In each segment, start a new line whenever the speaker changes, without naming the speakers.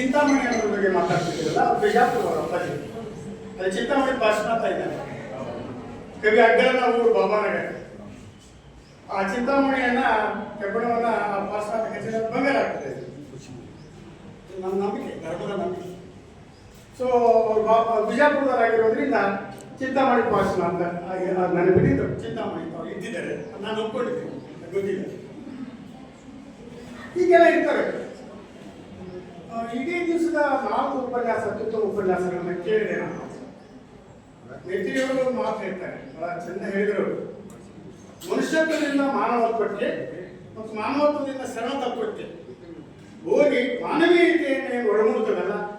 ಚಿಂತಾಮಣಿ ಅವರ ಬಗ್ಗೆ ಮಾತಾಡ್ತಿದ್ದೀರಲ್ಲ, ಅವ್ರು ಬಿಜಾಪುರ ಅಪ್ಪಾಜಿ. ಅದೇ ಚಿಂತಾಮಣಿ ಭಾಷಣ ಅಂತ ಇದ್ದಾರೆ ಕವಿ ಅಗ್ಗಲನ ಊರು ಬಾಬಾನಗರ ಆ ಚಿಂತಾಮಣಿಯನ್ನ ಕಬ್ಬಣವನ್ನ ಆ ಭಾಷಣ ಹೆಚ್ಚಿನ ಬಂಗಾರ ಆಗ್ತದೆ. ನಮ್ಮ ನಂಬಿಕೆ, ಧರ್ಮದ ನಂಬಿಕೆ. ಸೊ ಅವ್ರು ಬಾ, ಬಿಜಾಪುರದವರಾಗಿರೋದ್ರಿಂದ ಚಿಂತಾಮಣಿ ಭಾಷಣ ಅಂತ ಹಾಗೆ ನನಗೆ ಬಿಟ್ಟಿದ್ದು ಚಿಂತಾಮಣಿ ಅವ್ರು ಇದ್ದಿದ್ದಾರೆ. ನಾನು ಒಪ್ಕೊಂಡಿದ್ದೀನಿ. ಗೊತ್ತಿದ್ದಾರೆ ಹೀಗೆಲ್ಲ ಇರ್ತಾರೆ. ಇಡೀ ದಿವಸದ ನಾಲ್ಕು ಉಪನ್ಯಾಸ, ಅತ್ಯುತ್ತಮ ಉಪನ್ಯಾಸಗಳನ್ನ ಕೇಳಿದೆ ನಾನು. ಮಾತು ಹೇಳ್ತಾರೆ. ಬಹಳ ಚೆಂದ ಹೇಳಿದರು ಮನುಷ್ಯತ್ವದಿಂದ ಮಾನವತ್ವಕ್ಕೆ ಮತ್ತು ಮಾನವತ್ವದಿಂದ ಶರಣತತ್ವಕ್ಕೆ ಹೋಗಿ ಮಾನವೀಯತೆಯನ್ನು ಏನು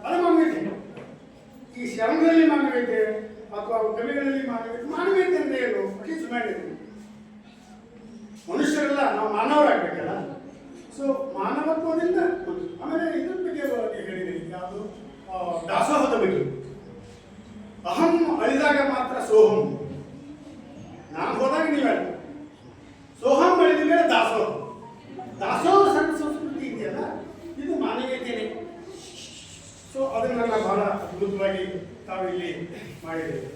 ಅದು ಮಾನವೀಯತೆ. ಈ ಶರಣದಲ್ಲಿ ಮಾನವೀಯತೆ ಅಥವಾ ಕವಿಗಳಲ್ಲಿ ಮಾನವೀಯತೆ ಮಾನವೀಯತೆ ಅಂದ್ರೆ ಏನು? ಮನುಷ್ಯರೆಲ್ಲ ನಾವು ಮಾನವರಾಗಬೇಕಲ್ಲ? ಸೊ ಮಾನವತ್ವದಿಂದ ಆಮೇಲೆ ಇದ್ರ ಬಗ್ಗೆ ಹೇಳಿದೆ ಯಾವುದು ದಾಸೋಹದ ಬಗ್ಗೆ ಅಹಂ ಅಳಿದಾಗ ಮಾತ್ರ ಸೋಹಂ. ನಾನು ಹೋದಾಗ ನೀವು ಸೋಹಂ ಅಳಿದ ಮೇಲೆ ದಾಸೋಹ. ದಾಸೋಹ ಸಣ್ಣ ಸಂಸ್ಕೃತಿ ಇದೆಯಲ್ಲ, ಇದು ಮಾನವೀಯತೆಯೇ ಸೊ ಅದನ್ನೆಲ್ಲ ಬಹಳ ಅದ್ಭುತವಾಗಿ ತಾವು ಇಲ್ಲಿ ಮಾಡಿದ್ದೇವೆ.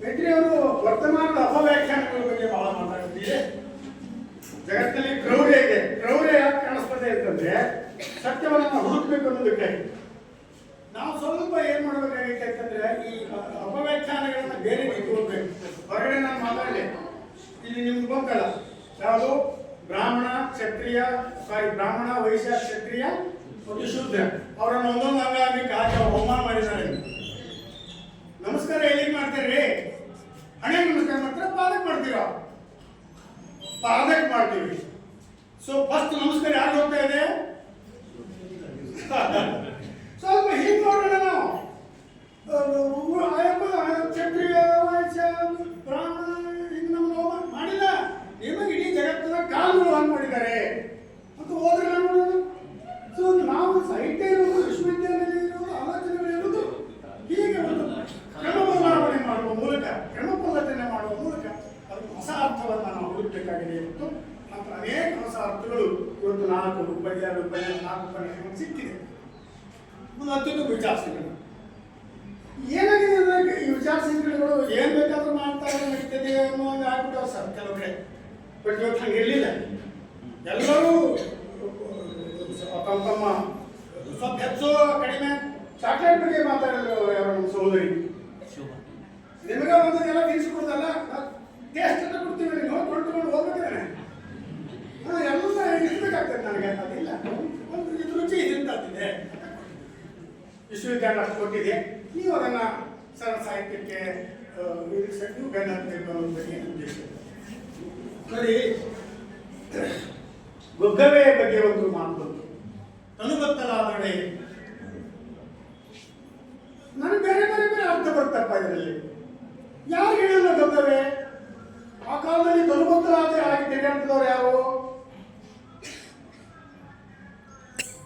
ವೆಂಕಟೇಶ್ವರ ಅವರು ವರ್ತಮಾನದ ಅಪವ್ಯಾಖ್ಯಾನಗಳ ಬಗ್ಗೆ ಬಹಳ ಮಾತಾಡ್ತೀವಿ ಜಗತ್ತಿನಲ್ಲಿ ಕ್ರೌರ್ಯ ಇದೆ ಕ್ರೌರ್ಯ ಯಾಕೆ ಕಾಣಿಸ್ತದೆ ಅಂತಂದ್ರೆ ಸತ್ಯವನ್ನು ನಾವು ಹುಡುಕ್ಬೇಕು ಅನ್ನೋದಕ್ಕೆ. ನಾವು ಸ್ವಲ್ಪ ಏನ್ ಮಾಡ್ಬೇಕಾಗೈತೆ ಅಂತಂದ್ರೆ ಈ ಅಪವ್ಯಾಖ್ಯಾನಗಳನ್ನ ಬೇರೆ ಓದ್ಬೇಕು ಹೊರಗಡೆ ನಾನು ಮಾತಾಡಲಿ ಇಲ್ಲಿ ನಿಮ್ಗೆ ಗೊತ್ತಲ್ಲ. ಯಾವುದು? ಬ್ರಾಹ್ಮಣ, ಕ್ಷತ್ರಿಯ ಸಾರಿ ಬ್ರಾಹ್ಮಣ, ವೈಶ್ಯ, ಕ್ಷತ್ರಿಯ ಮತ್ತು ಶುದ್ಧ ಅವರನ್ನು ಒಂದೊಂದು ಅಂಗ ಹಾಕಿ ಅವ್ರು ಅವಮಾನ ಮಾಡಿದ್ದಾರೆ. ನಮಸ್ಕಾರ ಎಲ್ಲಿಗೆ ಮಾಡ್ತೀರಿ? ಹಣೆ ನಮಸ್ಕಾರ ಮಾಡ್ತಾರೆ? ಪಾದಕ್ಕೆ ಮಾಡ್ತೀರಾ? ಪಾದಕ್ಕೆ ಮಾಡ್ತೀವಿ. ಸೊ ಫಸ್ಟ್ ನಮಸ್ಕಾರ, ಯಾರು ಹೋಗ್ತಾ ಇದೆ? ಸ್ವಲ್ಪ ಹೀಗೆ ನೋಡೋಣ ನಾವು. ಆಯಪ್ಪ, ಕ್ಷತ್ರಿಯ, ವೈಶ್ಯ, ಬ್ರಾಹ್ಮಣ ಹಿಂಗೆ ಮಾಡಿಲ್ಲ. ನಿಮಗೆ ಇಡೀ ಜಗತ್ತಿನ ಕಾಲುಗಳು ಹಂಗೆ ಮಾಡಿದ್ದಾರೆ. ಅಂತ ಹೋದ್ರೆ ನೋಡೋಣ ನಾವು ಸಾಹಿತ್ಯ ಇರೋದು ವಿಶ್ವವಿದ್ಯಾಲಯ ಇರೋದು ಆಲೋಚನೆಗಳು ಇರೋದು ಹೀಗೆ ಒಂದು ಕ್ರಮ ಮಾಡುವ ಮೂಲಕ, ಕ್ರಮ ಮಾಡುವ ಮೂಲಕ ಅದು ಹೊಸ ಅರ್ಥವನ್ನು ನಾವು ಹುಡುಕಬೇಕಾಗಿದೆ. ಇವತ್ತು ನಂತರ ಅನೇಕ ಹೊಸ ಅರ್ಥಗಳು ಇವತ್ತು ನಾಲ್ಕು ರೂಪಾಯಿ ಎರಡು ರೂಪಾಯಿ ನಾಲ್ಕು ರೂಪಾಯಿ ಸಿಕ್ಕಿದೆ. ಒಂದು ಅತ್ಯುತ್ತಮ ವಿಚಾರಸಂಗ್ರಹ ಏನಾಗಿದೆ ಅಂದರೆ ಈ ವಿಚಾರಸಂಗ್ರಹಗಳು ಏನು ಬೇಕಾದರೂ ಮಾಡ್ತಾರೆ ನಡೀತದೆ ಅನ್ನೋ ಒಂದು ಆಗ್ಬಿಟ್ಟು ಸರ್ ಕೆಲವು ಕಡೆ ಬಟ್ ಇವತ್ತು ಹಂಗೆ ಇರಲಿಲ್ಲ. ಎಲ್ಲರೂ ತಮ್ಮ ತಮ್ಮ ಸ್ವಲ್ಪ ಹೆಚ್ಚು ಕಡಿಮೆ ಚಾಕ್ಲೇಟ್ ಬಗ್ಗೆ ಮಾತಾಡಿದ್ರು ಯಾರೋ ನಮ್ಮ ಸಹೋದರಿ. ನಿಮಗೆ ಒಂದನ್ನೆಲ್ಲ ತಿನ್ಸ್ಕೊಡ್ದಲ್ಲ ಟೇಸ್ಟ್ ಅಂತ ಕೊಡ್ತೀವಿ ನೀವು ಕೊಂಡ್ಕೊಂಡು ಹೋಗ್ಬೇಕಾದ್ರೆ ಹಾ ಎಲ್ಲ ಇರ್ಬೇಕಾಗ್ತದೆ ನನಗೆ ಅದಿಲ್ಲ ಒಂದು ಇದು ರುಚಿ ಇದಂತಿದೆ ವಿಶ್ವವಿದ್ಯಾಲಯ ಅಷ್ಟು ಕೊಟ್ಟಿದೆ ನೀವು ಅದನ್ನ ಸರಳ ಸಾಹಿತ್ಯಕ್ಕೆ ನೀವು ಬೆನ್ನ ಬಗ್ಗೆ ಉದ್ದೇಶ. ನೋಡಿ ಗೊಗ್ಗವೆ ಬಗ್ಗೆ ಒಂದು ಮಾತು ಬಂತು ತನುಗೊತ್ತಲಾದೊಡೆ ನನಗೆ ಬೇರೆ ಬೇರೆ ಬೇರೆ ಅರ್ಥ ಬರ್ತಪ್ಪ ಇದರಲ್ಲಿ. ಯಾರು ಹೇಳಿಲ್ಲ ಗೊಗ್ಗವೆ ಆ ಕಾಲದಲ್ಲಿ ತನುಗೊತ್ತಲಾದೆ ಆಗಿ ತೆಗೆಂತದವ್ರು ಯಾರು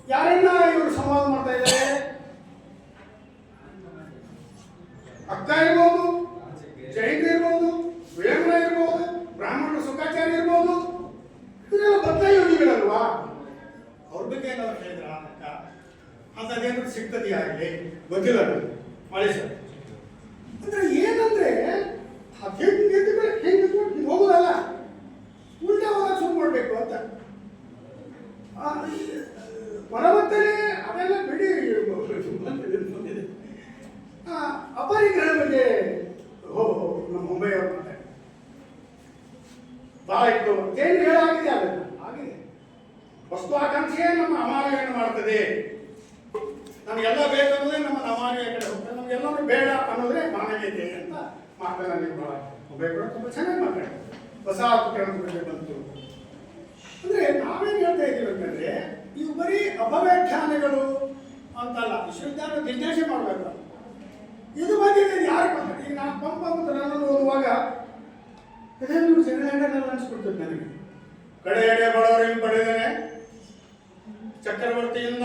ಯಾರನ್ನ ಇವರು ಸಂವಾದ ಮಾಡ್ತಾ ಇದ್ದಾರೆ ಅಕ್ಕ ಇರ್ಬೋದು ಜೈನ ಇರ್ಬೋದು ವೇಮನ ಇರ್ಬೋದು ಬ್ರಾಹ್ಮಣ ಸುಖಾಚಾರ್ಯ ಇರ್ಬೋದು ಇವರೆಲ್ಲ ಬದ್ಧ ಯೋಗಿಗಳಲ್ವಾ ಅವ್ರ ಬಗ್ಗೆ ಏನಾದ್ರು ಹೇಳಿದ್ರ ಅಕ್ಕ ಅಂತದೇನಾದ್ರು ಸಿಗ್ತದೆಯಾಗಲಿ ಗೊತ್ತಿಲ್ಲ ನನಗೆ ಮಳೆ ಸರ್ ಅಂದ್ರೆ ಏನಂದ್ರೆ ಅದ್ ಹೆಂಗ್ ನಿಂತ್ಕೊಂಡು ಹೆಂಗ್ ನಿಂತ್ಕೊಂಡು ಹಿಂಗ್ ಹೋಗೋದಲ್ಲ ಉಲ್ಟಾ ಹೋದಾಗ ಸುಮ್ಮನೆ ಮಾಡ್ಬೇಕು ಅಂತ ಆ, ಈ, ಪರಮತ್ತಲೆ ಅವೆಲ್ಲ ಬಿಡಿ ಬಂದಿದೆ. ಆ, ಅಪರಿಗ್ರಹ ಬಗ್ಗೆ ಹೋ ಹೋ, ನಮ್ಮ ಮುಂಬೈಯವ್ರು ಮಾತಾಡಿ ಭಾಳ ಇತ್ತು ಏನು ಹೇಳಾಗಿದೆ ಅದನ್ನ ಆಗಿದೆ ವಸ್ತು ಆಕಾಂಕ್ಷೆಯೇ ನಮ್ಮ ಅಮಾನವೀಯನ ಮಾಡ್ತದೆ ನಮಗೆಲ್ಲ ಬೇಕನ್ನೋದೇ ನಮ್ಮ ಅಮಾನವೀಯ ಕಡೆ ಹೋಗ್ತದೆ ನಮಗೆಲ್ಲರೂ ಬೇಡ ಮಾನವೀಯತೆ ಅಂತ ಮಾತನ್ನ ನೀವು ಭಾಳ ಮುಂಬೈ ತುಂಬ ಚೆನ್ನಾಗಿ ಮಾತಾಡಿ ಹೊಸ ಉಪಕರಣದ ಬಂತು. ಅಂದ್ರೆ ನಾವೇನ್ ಹೇಳ್ತಾ ಇದ್ದೀವಿ ಇವು ಬರೀ ಅಪವ್ಯಾಖ್ಯಾನಗಳು ಅಂತಲ್ಲ ವಿಶ್ವವಿದ್ಯಾಲಯ ನಿರ್ದೇಶ ಮಾಡಬೇಕು. ಇದು ಬಗ್ಗೆ ಯಾರು ಈಗ ನಾನು ಪಂಪ ಮತ್ತು ನನ್ನನ್ನು ಓದುವಾಗ ಇದನ್ನು ಹ್ಯಾಂಡಲ್ಲಿ ಅನ್ಸ್ಬಿಡ್ತದೆ ನನಗೆ. ಕಡೆ ಎಡೆ ಬಡವರಿಗೆ ಪಡೆದೇನೆ ಚಕ್ರವರ್ತಿಯಿಂದ?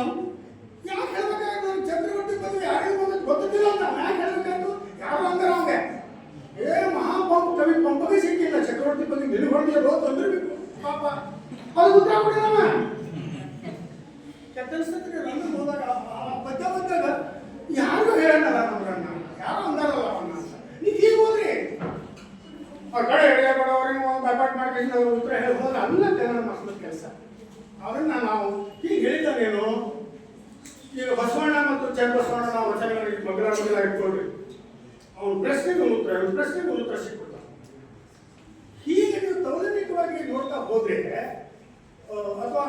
ಯಾಕೆ ಹೇಳ್ಬೇಕಾಗ ನಾನು ಚಕ್ರವರ್ತಿ ಬಂದು ಯಾರಿಗೂ ಬಂದು ಗೊತ್ತಿಲ್ಲ ಅಂತ ಯಾಕೆ ಹೇಳ್ಬೇಕಾಯ್ತು ಯಾರು ಅಂದ್ರೆ ಅವಂಗೆ ಏ ಮಹಾಪಂಪ ಕವಿ ಪಂಪಗೆ ಸಿಕ್ಕಿಲ್ಲ ಚಕ್ರವರ್ತಿ ಬಗ್ಗೆ ನಿಲ್ ಹೊಡೆದಿರೋ ತಂದಿರ್ಬೇಕು ಪಾಪ ಅದು ಉತ್ತರ ಕೊಡಿಲ್ಲವ ಕೆಟ್ಟನ್ಸ್ತೈತ್ರಿ ನನ್ನ ಹೋದಾಗ ಆ ಇವೆಲ್ಲ ಜನ ಮಕ್ಕಳ ಕೆಲಸ ಅದನ್ನ ನಾವು ಹೀಗೆ ಹೇಳಿದ್ದಾನೇನು ಈಗ ಬಸವಣ್ಣ ಮತ್ತು ಚನ್ನಬಸವಣ್ಣ ನಾವು ವಚನಗಳಿಗೆ ಇಟ್ಕೊಂಡ್ರಿ ಅವನು ಪ್ರಶ್ನೆಗೆ ಉತ್ತರ ಅವ್ನ ಪ್ರಶ್ನೆಗೆ ಉತ್ತರ ಸಿಕ್ಕಿಲ್ಲ ಹೀಗೆ ನೀವು ತೌಲನಿಕವಾಗಿ ನೋಡ್ತಾ ಹೋದ್ರೆ ಅಥವಾ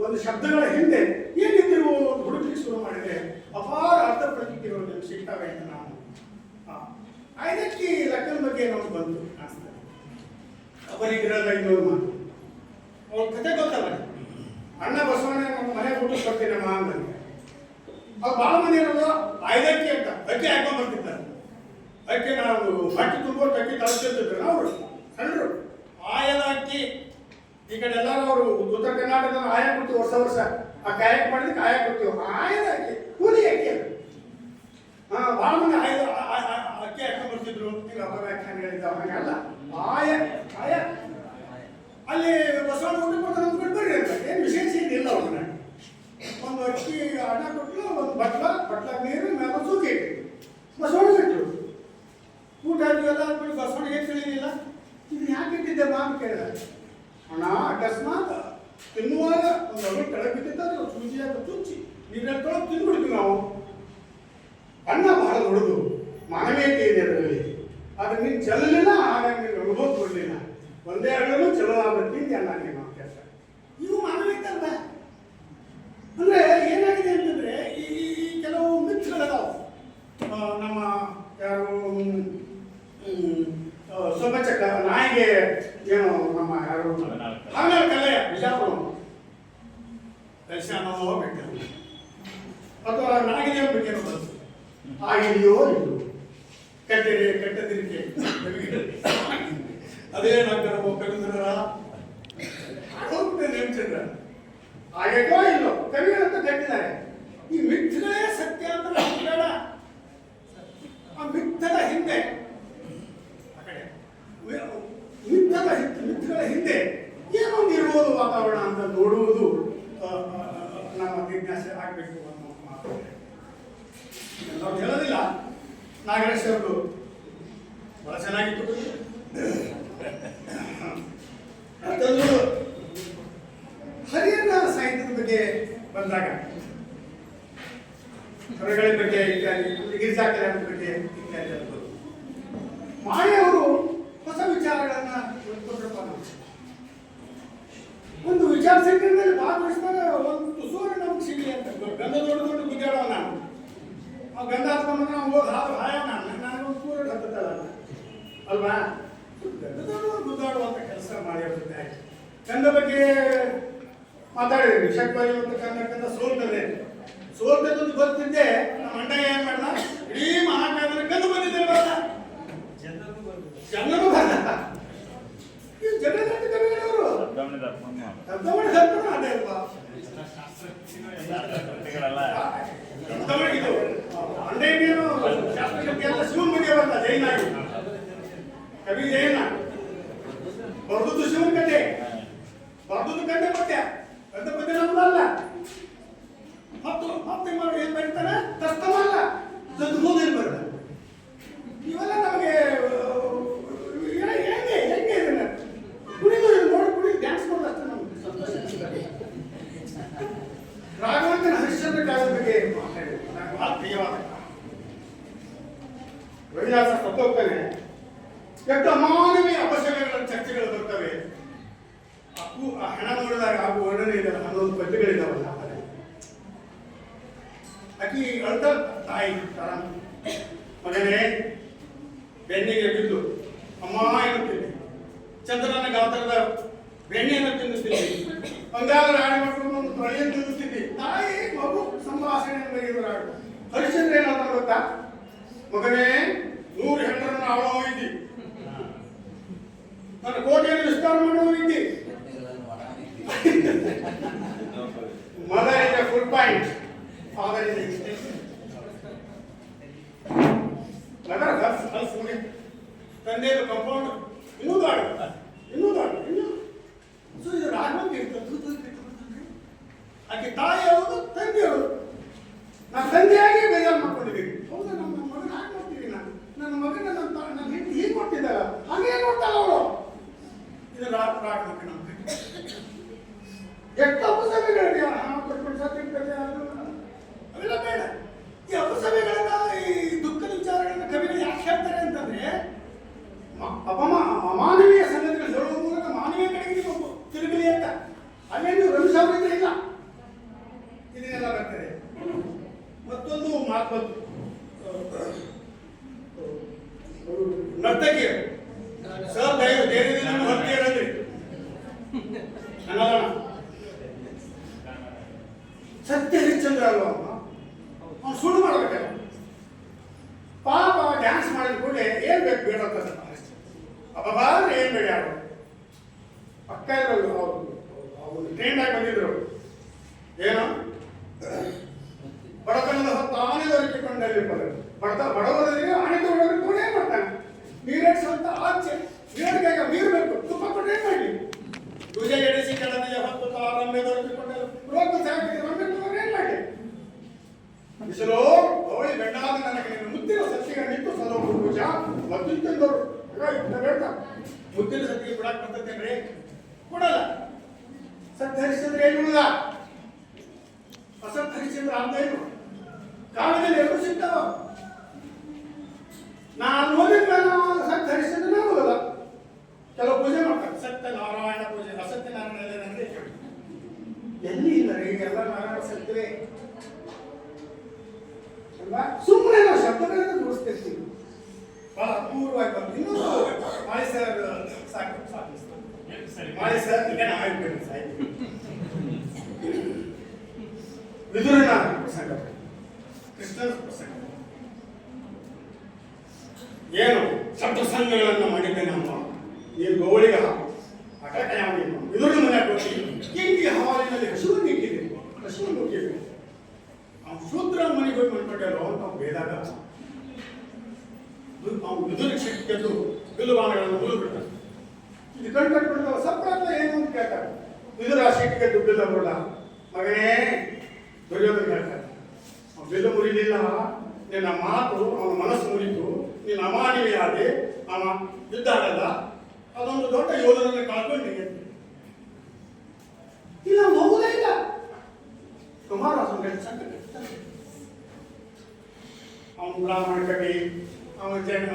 ಒಂದು ಶಬ್ದಗಳ ಹಿಂದೆ ಏನಿದ್ರು ಒಂದು ಹುಡುಕಲಿಕ್ಕೆ ಶುರು ಮಾಡಿದ್ರೆ ಅಪಾರ ಅರ್ಥ ಪ್ರತೀತಿಗಳು ನಿಮ್ಗೆ ಸಿಗ್ತವೆ ಅಂತ ನಾವು ಆ, ಐದಕ್ಕೆ ಲೆಕ್ಕದ ಬಗ್ಗೆ ನಮ್ಗೆ ಬಂತು ಅವರಿಗಿರದ ಇನ್ನೊಂದು ಮಾತು. ಅವ್ರ ಕತೆ ಗೊತ್ತಲ್ಲ ಅಣ್ಣ ಬಸವಣ್ಣ ನಮ್ಮ ಮನೆ ಊಟಕ್ಕೆ ಬರ್ತೀನಿ ನಮ್ಮ ಅಂದಲ್ಲಿ ಅವ್ರು ಭಾಳ ಮಂದಿ ಇರೋದು ಐದಕ್ಕೆ ಅಂತ ಅಕ್ಕಿ ಹಾಕೊಂಡ್ ಬರ್ತಿದ್ದಾರೆ. ಅಕ್ಕಿ ನಾವು ಬಟ್ಟೆ ತುಂಬೋದು ಅಕ್ಕಿ ತಳಿಸ್ತಿದ್ರು ಅವರು ಸಣ್ಣರು ಆಯದ ಅಕ್ಕಿ ಈ ಕಡೆ ಎಲ್ಲರೂ ಅವರು ಉತ್ತರ ಕರ್ನಾಟಕದ ಆಯ ಕೊಡ್ತೀವಿ ವರ್ಷ ವರ್ಷ. ಆ ಕಾಯಕ ಮಾಡಿದ್ರೆ ಆಯ ಕೊಡ್ತೀವಿ. ಆಯದ ಅಕ್ಕಿ ಕೂಲಿ ಅಕ್ಕಿ ಅದು. ಹಾ ಭಾಳ ಮಂದಿ ಆಯದ ಅಕ್ಕಿ ಹಾಕೊಂಡ್ ಬರ್ತಿದ್ರು. ಈಗ ಅಪ್ಪ ವ್ಯಾಖ್ಯಾನ ಹೇಳಿದ್ದ ಅಲ್ಲ. ಆಯ ಆಯ. ಅಲ್ಲಿ ಬಸವಣ್ಣ ಹುಟ್ಟಿ ನಮ್ಗೆ ಬಿಡ್ಬೇಡಿ ಅಂತ. ಏನು ವಿಶೇಷ ಇಲ್ಲ ಅವ್ರನ್ನ ಒಂದು ಅಕ್ಕಿ ಅನ್ನ ಕೊಟ್ಟು ಒಂದು ಬಟ್ಲ ಬಟ್ಲ ನೀರು ಮ್ಯಾಲ ಸೂಕಿ ಬಸವಣ್ಣ ಬಿಟ್ಟರು ಊಟ ಎಲ್ಲ ಅಂದ್ಬಿಟ್ಟು ಬಸವಣ್ಣಿಗೆ ತಿಳಿಲಿಲ್ಲ? ಇದು ಯಾಕೆ ಇಟ್ಟಿದ್ದೆ ಮಾತು ಕೇಳಿದ? ಅಣ್ಣ, ಅಕಸ್ಮಾತ್ ತಿನ್ನುವಾಗ ಒಂದು ಅಗಲ್ ಕೆಳಗೆ ಬಿದ್ದಿದ್ದ ಚುಚಿಯಾಗ ಚುಚ್ಚಿ ನೀರಲ್ಲಿ ತೊಳೆದು ತಿಂದ್ಬಿಡ್ತೀವಿ ನಾವು. ಅಣ್ಣ ಬಹಳ ದೊಡ್ಡದು. ಮಾನವೀಯತೆ ಇದೆ ಅದರಲ್ಲಿ. ಆದ್ರೆ ನೀನು ಚೆಲ್ಲಲಿಲ್ಲ ಹಾಗಾಗಿ ನೀನು ಅನುಭವ ಕೊಡಲಿಲ್ಲ ಒಂದೇ ಹಣ್ಣು ಚಲೋ ತಿಂದಿ ಅನ್ನ ನೀನು ಕೆಲಸ ಇವು ಮಾನವೀಯತೆ ಅಲ್ಲ ಅಂದ್ರೆ ಏನಾಗಿದೆ ಅಂತಂದ್ರೆ ಈ ಈ- ಈ ಕೆಲವು ಮಿತ್ಸ್ಗಳಿದಾವೆ ನಮ್ಮ ಯಾರು ಹ್ಮ್, ಆ, ಸೊಬಚಕ ನಾಯಿಗೆ ಏನು ನಮ್ಮ ಯಾರು ಹಾಗಾದ್ರೆ ಕಲೆಯ ಬಿಜಾಪುರ ಕಲ್ಸ್ಯಾನೋ ಬಿಟ್ಟು ಅಥವಾ ನಾಯಿಗೆ ಬಗ್ಗೆ ಬಂತು ಆಗಿದೆಯೋ ಇದು ಕಟ್ಟೆರೆ ಕಟ್ಟದಿರಿಕೆ ಅದೇನಾಗ್ತಾರ ಕವಿದ್ರ ಹೋಗ್ತೇನೆ ನೆನ್ಸಿದ್ರ ಆಗೇಕೋ ಇಲ್ಲೋ? ಅಂತ ಕಟ್ಟಿದ್ದಾರೆ ಈ ಮಿಥ್ಗಳೇ ಸತ್ಯ ಅಂತ ಬೇಡ. ಆ ಮಿಥ್ಯದ ಹಿಂದೆ. ಆ ಕಡೆ. ಮಿಥ್ಯದ ಹಿಂದೆ, ಮಿಥ್ಯಗಳ ಹಿಂದೆ ಏನೊಂದು ಇರ್ಬೋದು ವಾತಾವರಣ ಅಂತ ನೋಡುವುದು ನಮ್ಮ ಜಿಜ್ಞಾಸೆ ಆಗಬೇಕು ಅನ್ನೋ ಮಾತು ನಾವು ಹೇಳೋದಿಲ್ಲ ನಾಗರೇಶ್ ಅವರು ಬಹಳ ಚೆನ್ನಾಗಿತ್ತು ಮತ್ತೊಂದು ಹರಿಯಣ್ಣ ಸಾಹಿತ್ಯದ ಬಗ್ಗೆ ಬಂದಾಗ ಕವಿಗಳ ಬಗ್ಗೆ ಇತ್ಯಾದಿ ಗಿರಿಜಾಕರ ಬಗ್ಗೆ ಇತ್ಯಾದಿ ಅನ್ಬೋದು ಮಾಯ ಅವರು ಹೊಸ ವಿಚಾರಗಳನ್ನ ಕೊಟ್ಟರಪ್ಪ. ಒಂದು ವಿಚಾರ ಸಂಕಿರಣದಲ್ಲಿ ಭಾಗವಹಿಸಿದಾಗ ಒಂದು ತುಸೂರು ನಮ್ಗೆ ಸಿಗಲಿ ಅಂತ ಗಂಧ ದೊಡ್ಡ ದೊಡ್ಡ ಗುದ್ದಾಡವ ನಾನು ಆ ಗಂಧ ಹತ್ಕೊಂಡ್ರೆ ನಾವು ಹೋಗಿ ಹಾದು ಹಾಯ ನಾನು ನಾನು ಪೂರ ಹತ್ತಲ್ಲ ಅಲ್ವಾ? ಗಂಧ ದೊಡ್ಡ ಗುದ್ದಾಡುವಂತ ಕೆಲಸ ಮಾಡಿ ಅವ್ರ ಜೊತೆ ಗಂಧ ಬಗ್ಗೆ ಮಾತಾಡಿದ್ರಿ ಶಕ್ಬರಿ ಮತ್ತು ಸೋಲ್ತದೆ. ಸೋಲ್ತದ್ದು ಗೊತ್ತಿದ್ದೆ ನಮ್ಮ ಅಣ್ಣ ಏನ್ ಮಾಡ್ದ? ಇಡೀ ಮಹಾಕಾವ್ಯದ ಕಂದು ಬಂದಿದ್ದೆ ಬರಲ್ಲ ಜನರು ಶಿವನ್ ಬಗ್ಗೆ ಬಂದ ಜೈನ. ಕವಿ ಜೈನ. ಬರ್ದುದು ಶಿವನ್ ಕತೆ ಬರ್ದುದು ಕಂಡೆ ಪದ್ಯ ಕಂಡ ಪದ್ಯ ನಮ್ದಲ್ಲ ಮತ್ತು ಮತ್ತೆ ಮಾಡಿ ಏನ್ ಬರೀತಾರೆ ಕಸ್ತಮಲ್ಲ ಸದ್ಬೋಧನೆ ಬರಲ್ಲ ಇವೆಲ್ಲ ನಮಗೆ ಆ, ಹೇ- ಹೆಂಗೆ ಹೆಂಗೆ ಇದನ್ನ ಕುಣಿದು ನೋಡಿ ಕುಡಿ ಡ್ಯಾನ್ಸ್ ಮಾಡೋದಷ್ಟೇ ನಮ್ಗೆ ಸಂತೋಷ ಅನಿಸ್ತದೆ. ರಾಘವಂತನ ಹರಿಶ್ಚಂದ್ರ ಕಾವ್ಯದ ಬಗ್ಗೆ ಮಾತಾಡಿದ್ರು ನನಗೆ ಬಹಳ ಪ್ರಿಯವಾದ ರವಿದಾಸ ಸತ್ತೋಗ್ತಾನೆ ಎಷ್ಟು ಅಮಾನವೀಯ ಅಪಶಯಗಳ ಚರ್ಚೆಗಳು ಬರ್ತವೆ ಅಪ್ಪು ಆ ಹಣ ನೋಡಿದಾಗ ಆಗುವ ವರ್ಣನೆ ಇದೆ ಹನ್ನೊಂದು ಪದ್ಯಗಳಿದಾವಲ್ಲ ಅಕ್ಕಿ ಅರ್ಧ ತಾಯಿ ತರ ಬೆನ್ನಿಗೆ ಬಿದ್ದು, ಅಮ್ಮ ಎನ್ನುತ್ತಿದ್ದೆ ಚಂದ್ರನ ಗಾತ್ರದ ಬೆಣ್ಣೆಯನ್ನು ತಿನ್ನುತ್ತೇನೆ ಬಂಗಾರ ಆಡಿ ಮಾಡಿಕೊಂಡು ಒಂದು ತೊಳೆಯನ್ನು ತಿನ್ನುತ್ತಿದ್ದೆ ತಾಯಿ, ಮಗು ಸಂಭಾಷಣೆ ಬರೆಯುವರಾಡು ಹರಿಶ್ಚಂದ್ರ ಏನಾದ್ರು ಗೊತ್ತಾ? ಮಗನೇ, ನೂರು ಹೆಂಡರನ್ನು ಆಳೋ ಇದ್ದಿ ನನ್ನ ಕೋಟೆಯನ್ನು ವಿಸ್ತಾರ ಮಾಡುವ ಇದ್ದಿ mother is full point father is mother girls girls ಮುಗಿ ತಂದೆಯದು ಕಂಪೌಂಡ್ ಇನ್ನೂ ದಾಡು. ಇನ್ನೂ ದಾಡು. ಇನ್ನೂ. ಸೊ ಇದು ರಾಘವಂತ ಇರ್ತದೆ ಆಕೆ ತಾಯಿ ಯಾವುದು? ತಂದೆ ಯಾವುದು? ನಾ ತಂದೆಯಾಗಿ ಬೇಜಾರು ಮಾಡ್ಕೊಂಡಿದ್ದೀನಿ ಹೌದಾ ನಮ್ಮ ನಮ್ಮ ಮಗನ ಹಾಗೆ ನೋಡ್ತೀವಿ ನಾನು ನನ್ನ ಮಗನ ನನ್ನ ತ- ನನ್ನ ಹೆಂಡತಿ ಹೀಗೆ ಕೊಟ್ಟಿದ್ದಾಳ ಹಾಗೆ ನೋಡ್ತಾಳ ಅವಳು ಇದು ರಾಘವಂತ ನಮ್ಮ ಎಷ್ಟು ಅಪಸಭೆಗಳಿದೆ ಹಣ ಕೊಟ್ಕೊಂಡು ಸತ್ತಿರ್ತದೆ ಅದು ಅವೆಲ್ಲ ಬೇಡ ಈ ಅಪಸಭೆಗಳನ್ನ ಈ ದುಃಖದ ವಿಚಾರಗಳನ್ನ ಕವಿಗಳು ಯಾಕೆ ಹೇಳ್ತಾರೆ ಅಂತಂದ್ರೆ ಮ- ಅಪಮ ಅಮಾನವೀಯ ಸಂಗತಿಗಳು ಹೇಳುವ ಮೂಲಕ ಮಾನವೀಯ ಕಡೆಗೆ ನೀವು ತಿರುಗಲಿ ಅಂತ ಅಲ್ಲೇ ನೀವು ರವಿಸಾಮಿದ್ರೆ ಇಲ್ಲ ಇದನ್ನೆಲ್ಲ ಬರ್ತದೆ ಮತ್ತೊಂದು ಮಾತು ಬಂತು ನರ್ತಕಿಯರು ಸರ್ ದಯವು ಧೈರ್ಯದಿಂದ ನರ್ತಕಿಯರಲ್ಲಿ ಅನ್ನೋಣ ಸತ್ಯ ಹರಿಶ್ಚಂದ್ರ ಅಲ್ವಾ ಅವನು? ಸುಳ್ಳು ಮಾಡ್ಬೇಕಲ್ಲ ಪಾಪ ಡ್ಯಾನ್ಸ್ ಮಾಡಿದ ಕೂಡಲೇ ಏನ್ ಬೇಕು ಬೇಡ ಅಂತ ಅಬ್ಬ ಅಂದ್ರೆ ಏನ್ ಬೇಡ ಅವರು ಪಕ್ಕ ಇರೋದು ಅವರು ಅವರು ಟ್ರೈನ್ ಆಗಿ ಬಂದಿದ್ರು ಏನು ಬಡತನದ ಹೊತ್ತು ಆನೆ ದೊರಕಿಕೊಂಡಲ್ಲಿ ಬಡತ ಬಡವರಿಗೆ ಆನೆ ತಗೊಂಡ್ರೆ ಕೂಡ ಏನ್ ಮಾಡ್ತಾನೆ ನೀರೇಟ್ಸ್ ಅಂತ ಆಚೆ ನೀರಿಗೆ ನೀರು ಬೇಕು ತುಪ್ಪ ಕೊಟ್ಟು ಏನ್ ಮಾಡಿ ಧ್ವಜ ಎಡಿಸಿ ಕೆಳದಿಯ ಹೊತ್ತು ತಾರಮ್ಮೆ ದೊರಕಿಕೊಂಡಲ್ಲಿ ರೋಗ ಸಾಕಿದ್ರೆ ರಮ್ಮೆ ತಗೊಂಡ್ರೆ ಏನ್ ಮಾಡಿ ಬಿಸಿಲೋ ಅವಳಿ ಬೆಂಡಾದ ನನಗೆ ನೀನು ಮುತ್ತಿನ ಸತ್ತಿಗೆ ನಿಂತು ಸದೋರು ಪೂಜಾ ಮತ್ತಿಂತಂದವರು ಬೇಡ ಮುತ್ತಿನ ಸತ್ತಿಗೆ ಬಿಡಕ್ ಬರ್ತೇನ್ರಿ ಕೊಡಲ್ಲ ಸತ್ಯ ಹರಿಸಿದ್ರೆ ಏನು ಉಳಿದ ಅಸತ್ ಹರಿಶ್ಚಂದ್ರ ಅಂತ ಏನು ಕಾಲದಲ್ಲಿ ಎರಡು ಸಿಗ್ತಾವ ನಾನು ಓದಿದ ನಾನು ಹರಿಶ್ಚಂದ್ರ ನಾನು ಓದಲ್ಲ ಕೆಲವು ಪೂಜೆ ಮಾಡ್ತಾರೆ. ಸತ್ಯ ನಾರಾಯಣ ಪೂಜೆ ಅಸತ್ಯ ನಾರಾಯಣ ಅಂದ್ರೆ ಎಲ್ಲಿ ಇಲ್ಲ ರೀ ಎಲ್ಲ ನಾರಾಯಣ ಸತ್ಯವೇ. ಅಲ್ವಾ ಸುಮ್ಮನೆ ನಾವು ಶಬ್ದಗಳಿಂದ ತೋರಿಸ್ತಿರ್ತೀವಿ ಬಹಳ ಅಪೂರ್ವವಾಗಿ ಬಂತು ಇನ್ನೊಂದು ಮಾಳಿ ಸರ್ ಸಾಕು ಸಾಕು
ಸರಿ
ಮಾಳಿ ಸರ್ ಈಗ ನಾವಿರ್ಬೇಕು ಸಾಯ್ತು ವಿದುರನ ಪ್ರಸಂಗ ಕೃಷ್ಣನ ಪ್ರಸಂಗ ಏನು? ಸಪ್ತಸಂಗಗಳನ್ನು ಮಾಡಿದ್ದೆ ನಾನು ನೀನು ಗೌಳಿಗೆ ಹಾಕು. ಅಟಕ ಯಾವ ಇದರ ಮನೆ ಹೋಗಿ ಕಿಂಗಿ ಹಾಲಿನಲ್ಲಿ ಹಸಿರು ನಿಂತಿದೆ ಹಸಿರು ನುಗ್ಗಿದೆ ಆ ಶೂದ್ರ ಮನೆಗೆ ಹೋಗಿ ಮಾಡ್ಕೊಂಡಲ್ಲೋ ಅಂತ ಅವ್ನು ಬೇದಾಗ. ಅವ್ನು ಶಕ್ತಿ ಗೆದ್ದು ಬಿಲ್ಲು ಬಾಣಗಳನ್ನು ಮುಗಿದು ಬಿಡ್ತಾನೆ ಇದು ಕಣ್ ಕಟ್ಬಿಡ್ತಾವ. ಸಪ್ರಾತ ಏನು ಅಂತ ಕೇಳ್ತಾರೆ ವಿದುರ ಶಕ್ತಿಗೆ ದುಡ್ಡಿಲ್ಲ ಬರಲ್ಲ ಮಗನೇ, ದುರ್ಯೋಧನ ಅವ್ನು ಬಿಲ್ಲು ಮುರಿಲಿಲ್ಲ. ನಿನ್ನ ಮಾತು ಅವನ ಮನಸ್ಸು ಮುರಿತು, ನೀನು ಅಮಾನವೀಯಾದೆ ಅವ ಯುದ್ಧ ಆಡಲ್ಲ ಅದೊಂದು ದೊಡ್ಡ ಯೋಧನನ್ನು ಕಳ್ಕೊಂಡಿಗೆ ಇಲ್ಲ ಹೋಗುದೇ ಇಲ್ಲ. ಕುಮಾರಸ್ವಾಮಿ ಸಂಕಟ ಅವನು ಬ್ರಾಹ್ಮಣ ಕಟ್ಟಿ ಅವನ ಜೈನ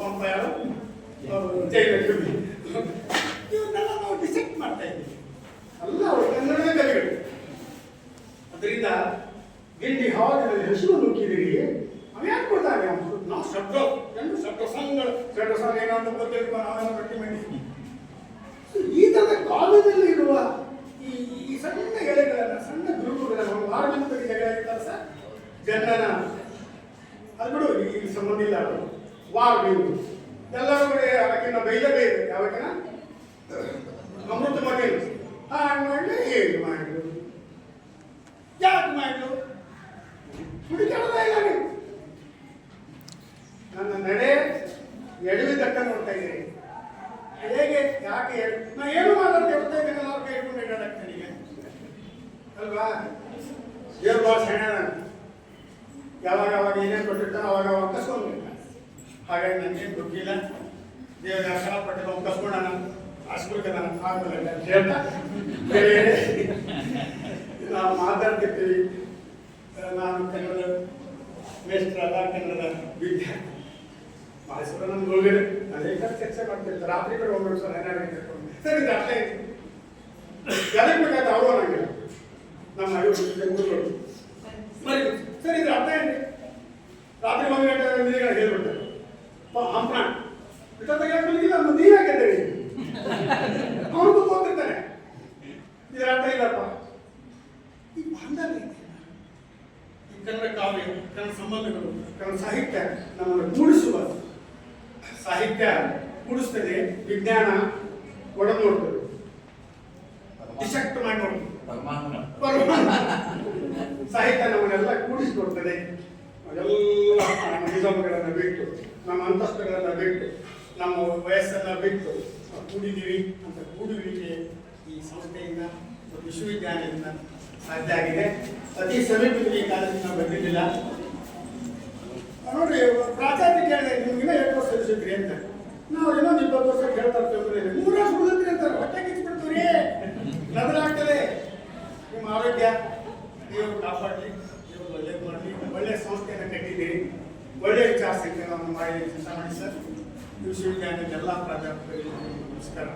ಪಂಪ ಯಾರು ಜೈನ ಕಟ್ಟಿ ಇವನ್ನೆಲ್ಲ ನಾವು ಡಿಸೆಕ್ಟ್ ಮಾಡ್ತಾ ಇದ್ದೀವಿ. ಅಲ್ಲ ಅವರು ಕನ್ನಡವೇ ಕವಿಗಳು. ಅದರಿಂದ ಗಿಂಡಿ ಹಾಲಿನಲ್ಲಿ ಹೆಸರು ನುಗ್ಗಿದಿರಿ ಕೊಡ್ತಾರೆ ಅವನು ನಾವು ಶಬ್ದ ಎಂದು ಶಬ್ದ ಸಂಘಗಳು ಶಬ್ದ ಸಂಘ ಏನಂತ ಗೊತ್ತಿಲ್ಲ ನಾವೇನು ಗಟ್ಟಿ ಮಾಡಿ ಈ ತರದ ಕಾಲದಲ್ಲಿ ಇರುವ ಈ ಈ ಸಣ್ಣ ಎಳೆಗಳನ್ನ ಸಣ್ಣ ಗುರುಗುಗಳನ್ನ ವಾರದಲ್ಲಿ ಎಳೆಗಳಿರ್ತಾರೆ ಸರ್. ಜನನ. ಅದು ಬಿಡು ಈ ಸಂಬಂಧ ಇಲ್ಲ ಅದು. ವಾರ್ ನೀವು ಎಲ್ಲರೂ ಕಡೆ ಅವಕ್ಕಿನ್ನ ಬೈಲವೇ ಇರುತ್ತೆ ಅವಕ್ಕಿನ ಅಮೃತ ಮಗೇನು ಹಾಗೆ ಮಾಡಲಿ ಏನು ಮಾಡಿದ್ರು. ಯಾಕೆ ಮಾಡಿದ್ರು? ಹುಡುಕಾಡದ ಇಲ್ಲ ನೀವು ನನ್ನ ನಡೆ ಎಡವಿದಕ್ಕ ನೋಡ್ತಾ ಇದ್ದೀರಿ ಹೇಗೆ, ಯಾಕೆ ನಾ ಏನು ಮಾಡೋದು ಹೇಳ್ತಾ ಇದ್ದೀನಿ ಅವ್ರ ಕೈ ಹಿಡ್ಕೊಂಡು ಎಡಾಡ್ತೀನಿ ಈಗ ಅಲ್ವಾ? ದೇವ್ರ ಭಾಳ ಹೇಳೋಣ? ಯಾವಾಗ ಯಾವಾಗ ಏನೇನು ಕೊಟ್ಟಿರ್ತಾನೆ ಅವಾಗ ಅವಾಗ ಕಸ್ಕೊಂಡು ಹಾಗಾಗಿ ನನಗೇನು ಗೊತ್ತಿಲ್ಲ. ದೇವ್ರ ದರ್ಶನ ಪಟ್ಟಿಲ್ಲ ಅವ್ನು ಕಸ್ಕೊಂಡಾನ ಅಷ್ಟು ನಾನು ಆಗೋಲ್ಲ ಅಂತ ಹೇಳ್ತಾ ನಾವು ಮಾತಾಡ್ತಿರ್ತೀವಿ. ನಾನು ಕನ್ನಡ ಮೇಸ್ಟ್ರಲ್ಲ ಕನ್ನಡ ಕನ್ನಡದ ವಿದ್ಯಾರ್ಥಿ ಮೈಸೂರು ನಮ್ಗೆ ಹೋಗಿದೆ ಅದೇ ಚರ್ಚೆ ಮಾಡ್ತಿರ್ತಾರೆ. ರಾತ್ರಿ ಕಡೆ ಹೋಗ್ಬೇಕು ಸರ್ ಏನಾರು ಸರ್, ಇದು ಅಷ್ಟೇ ಆಯ್ತು. ಯಾರಿಗೆ ಬೇಕಾದ್ರೆ ಅವರು ಅನ್ನಂಗಿಲ್ಲ ನಮ್ಮ ರಾತ್ರಿ ಒಂದು ಗಂಟೆ ನಿಧಿಗಳ ಹೇಳ್ಬಿಡ್ತಾರೆ ಹಂಪಣ ಬಿಟ್ಟ ತೆಗಿಯಲ್ಲ ಮತ್ತೆ ನೀವೇ ಗೆದ್ದೀರಿ ಅವನು ಕೂತ್ಕೊಂಡಿರ್ತಾನೆ ಇದರ ಅರ್ಥ ಇಲ್ಲಪ್ಪ. ಈ ಬಾಂಧವ್ಯ ಇದೆ. ಈ ಕನ್ನಡ ಕಾವ್ಯ, ಕನ್ನಡ ಸಂಬಂಧಗಳು, ಕನ್ನಡ ಸಾಹಿತ್ಯ ನಮ್ಮನ್ನು ಕೂಡಿಸುವ ಸಾಹಿತ್ಯ ಕೂಡಿಸ್ತದೆ ವಿಜ್ಞಾನ ಒಡನೋಡ್ತದೆ ಡಿಸೆಕ್ಟ್ ಮಾಡಿ ನೋಡ್ತದೆ. ಸಾಹಿತ್ಯ ನಮ್ಮನ್ನೆಲ್ಲ ಕೂಡಿಸ್ಕೊಡ್ತದೆ. ಎಲ್ಲ ನಮ್ಮ ನಿಗಮಗಳನ್ನು ಬಿಟ್ಟು ನಮ್ಮ ಅಂತಸ್ತುಗಳನ್ನು ಬಿಟ್ಟು ನಮ್ಮ ವಯಸ್ಸನ್ನ ಬಿಟ್ಟು ಕೂಡಿದ್ದೀವಿ ಅಂತ ಕೂಡುವಿಕೆ ಈ ಸಂಸ್ಥೆಯಿಂದ ವಿಶ್ವವಿದ್ಯಾಲಯದಿಂದ ಸಾಧ್ಯ ಆಗಿದೆ. ಅತಿ ಸಮೀಪದಲ್ಲಿ ಈ ಕಾಲೇಜಿಗೆ ನಾವು ಬಂದಿರಲಿಲ್ಲ ನೋಡ್ರಿ ಪ್ರಾಚಾರ್ಯ ಕೇಳಿದೆ ನಿಮ್ಗಿನ್ನ ಎರಡು ವರ್ಷ ಇಳಿಸಿದ್ರಿ ಅಂತ. ನಾವು ಇನ್ನೊಂದು ಇಪ್ಪತ್ತು ವರ್ಷ ಕೇಳ್ತಾ ಇರ್ತೇವೆ ಮೂರು ವರ್ಷ ಉಳಿದ್ರಿ ಅಂತ ಹೊಟ್ಟೆ ಕಿಚ್ಚಿಬಿಡ್ತೀವ್ರಿ ನದ್ರ ಆಗ್ತದೆ. ನಿಮ್ಮ ಆರೋಗ್ಯ, ನೀವು ಕಾಪಾಡಲಿ, ನೀವು ಒಳ್ಳೇದು ಮಾಡಲಿ, ಒಳ್ಳೆ ಸಂಸ್ಥೆಯನ್ನು ಕಟ್ಟಿದ್ದೀರಿ. ಒಳ್ಳೆ ವಿಚಾರ ಸಿಗ್ತದೆ ನಮ್ಮ ಮಾಡಿ ಚಿಂತಾ ಮಾಡಿ ಸರ್. ವಿಶ್ವವಿದ್ಯಾಲಯದ ಎಲ್ಲ ಪ್ರಾಧ್ಯಾಪಕರಿಗೆ ನಮಸ್ಕಾರ.